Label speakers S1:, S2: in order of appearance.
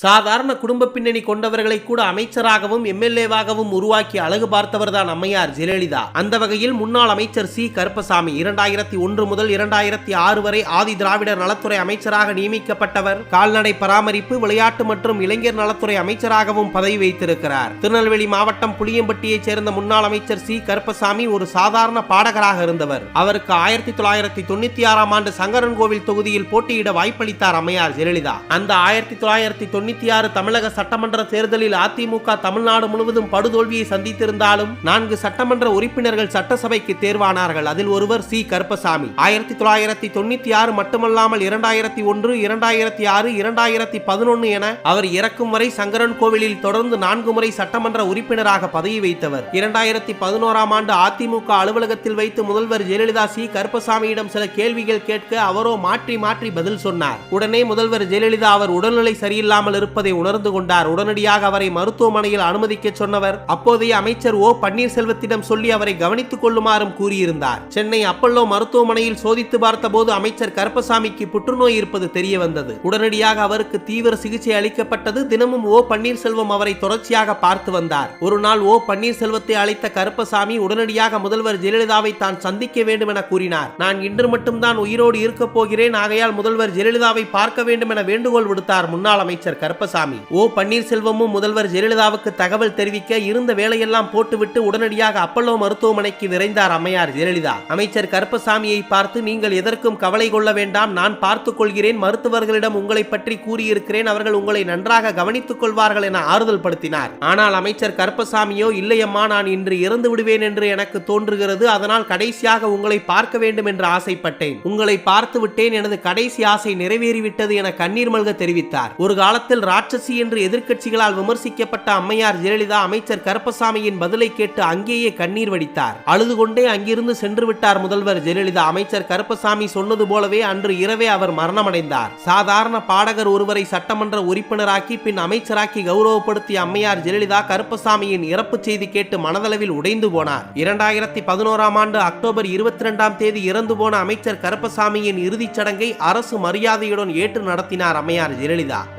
S1: சாதாரண குடும்ப பின்னணி கொண்டவர்களை கூட அமைச்சராகவும் எம்எல்ஏவாகவும் உருவாக்கி அழகு பார்த்தவர்தான் அம்மையார் ஜெயலலிதா. அந்த வகையில் முன்னாள் அமைச்சர் சி. கருப்பசாமி இரண்டாயிரத்தி ஒன்று முதல் இரண்டாயிரத்தி ஆறு வரை ஆதி திராவிடர் நலத்துறை அமைச்சராக நியமிக்கப்பட்டவர். கால்நடை பராமரிப்பு விளையாட்டு மற்றும் இளைஞர் நலத்துறை அமைச்சராகவும் பதவி வைத்திருக்கிறார். திருநெல்வேலி மாவட்டம் புளியம்பட்டியைச் சேர்ந்த முன்னாள் அமைச்சர் சி. கருப்பசாமி ஒரு சாதாரண பாடகராக இருந்தவர். அவருக்கு ஆயிரத்தி தொள்ளாயிரத்தி தொண்ணூத்தி ஆறாம் ஆண்டு சங்கரன் கோவில் தொகுதியில் போட்டியிட வாய்ப்பளித்தார் அம்மையார் ஜெயலலிதா. அந்த ஆயிரத்தி தொள்ளாயிரத்தி தொண்ணூத்தி ஆறு தமிழக சட்டமன்ற தேர்தலில் அதிமுக தமிழ்நாடு முழுவதும் படுதோல்வியை சந்தித்திருந்தாலும் நான்கு சட்டமன்ற உறுப்பினர்கள் சட்டசபைக்கு தேர்வானார்கள். அதில் ஒருவர் சி. கருப்பசாமி. ஆயிரத்தி தொள்ளாயிரத்தி தொண்ணூத்தி ஆறு மட்டுமல்லாமல் இரண்டாயிரத்தி ஒன்று இரண்டாயிரத்தி ஆறு இரண்டாயிரத்தி பதினொன்று என அவர் இறக்கும் வரை சங்கரன் கோவிலில் தொடர்ந்து நான்கு முறை சட்டமன்ற உறுப்பினராக பதவி வைத்தவர். இரண்டாயிரத்தி பதினோராம் ஆண்டு அதிமுக அலுவலகத்தில் வைத்து முதல்வர் ஜெயலலிதா சி. கருப்பசாமியிடம் சில கேள்விகள் கேட்க அவரோ மாற்றி மாற்றி பதில் சொன்னார். உடனே முதல்வர் ஜெயலலிதா அவர் உடல்நிலை சரியில்லாமல் இருப்பதை உணர்ந்து கொண்டார். உடனடியாக அவரை மருத்துவமனையில் அனுமதிக்க சொன்னவர். அப்போதைய அமைச்சர் ஓ. பன்னீர்செல்வத்திடம் சொல்லி அவரை கவனித்துக் கொள்ளுமாறும் கூறியிருந்தார். சென்னை அப்பல்லோ மருத்துவமனையில் சோதித்து பார்த்தபோது அமைச்சர் கருப்பசாமிக்கு புற்றுநோய் இருப்பது தெரிய வந்தது உடனடியாக அவருக்கு தீவிர சிகிச்சை அளிக்கப்பட்டது. தினமும் ஓ. பன்னீர்செல்வம் அவரை தொடர்ச்சியாக பார்த்து வந்தார். ஒரு நாள் ஓ. பன்னீர்செல்வத்தை அழைத்த கருப்பசாமி உடனடியாக முதல்வர் ஜெயலலிதாவை தான் சந்திக்க வேண்டும் என கூறினார். நான் இன்று மட்டும்தான் உயிரோடு இருக்கப் போகிறேன். ஆகையால் முதல்வர் ஜெயலலிதாவை பார்க்க வேண்டும் என வேண்டுகோள் விடுத்தார் முன்னாள் அமைச்சர் கருப்பசாமி. ஓ பன்னீர்செல்வமும் முதல்வர் ஜெயலலிதாவுக்கு தகவல் தெரிவிக்க இருந்த வேலையெல்லாம் போட்டுவிட்டு உடனடியாக அப்பல்லோ மருத்துவமனைக்கு விரைந்தார் அம்மையார் ஜெயலலிதா. அமைச்சர் கருப்பசாமியை பார்த்து நீங்கள் எதற்கும் கவலை கொள்ள வேண்டாம். நான் பார்த்துக் கொள்கிறேன். மருத்துவர்களிடம் உங்களை பற்றி கூறியிருக்கிறேன். அவர்கள் உங்களை நன்றாக கவனித்துக் கொள்வார்கள் என ஆறுதல் படுத்தினார். ஆனால் அமைச்சர் கருப்பசாமியோ இல்லையம்மா நான் இன்று இறந்து விடுவேன் என்று எனக்கு தோன்றுகிறது. அதனால் கடைசியாக உங்களை பார்க்க வேண்டும் என்று ஆசைப்பட்டேன். உங்களை பார்த்து விட்டேன். எனது கடைசி ஆசை நிறைவேறிவிட்டது என கண்ணீர் மல்க தெரிவித்தார். ஒரு காலத்தில் ராட்சசி என்று எதிர்க்கட்சிகளால் விமர்சிக்கப்பட்ட அம்மையார் ஜெயலலிதா அமைச்சர் கருப்பசாமியின் பதிலை கேட்டு அங்கேயே கண்ணீர் வடித்தார். அழுது கொண்டே அங்கிருந்து சென்று விட்டார் முதல்வர் ஜெயலலிதா. அமைச்சர் கருப்பசாமி சொன்னது போலவே அன்று இரவே அவர் மரணமடைந்தார். சாதாரண பாடகர் ஒருவரை சட்டமன்ற உறுப்பினராக்கி பின் அமைச்சராக்கி கௌரவப்படுத்திய அம்மையார் ஜெயலலிதா கருப்பசாமியின் இறப்பு செய்தி கேட்டு மனதளவில் உடைந்து போனார். இரண்டாயிரத்தி பதினோராம் ஆண்டு அக்டோபர் இருபத்தி இரண்டாம் தேதி இறந்து போன அமைச்சர் கருப்பசாமியின் இறுதிச் சடங்கை அரசு மரியாதையுடன் ஏற்று நடத்தினார் அம்மையார் ஜெயலலிதா.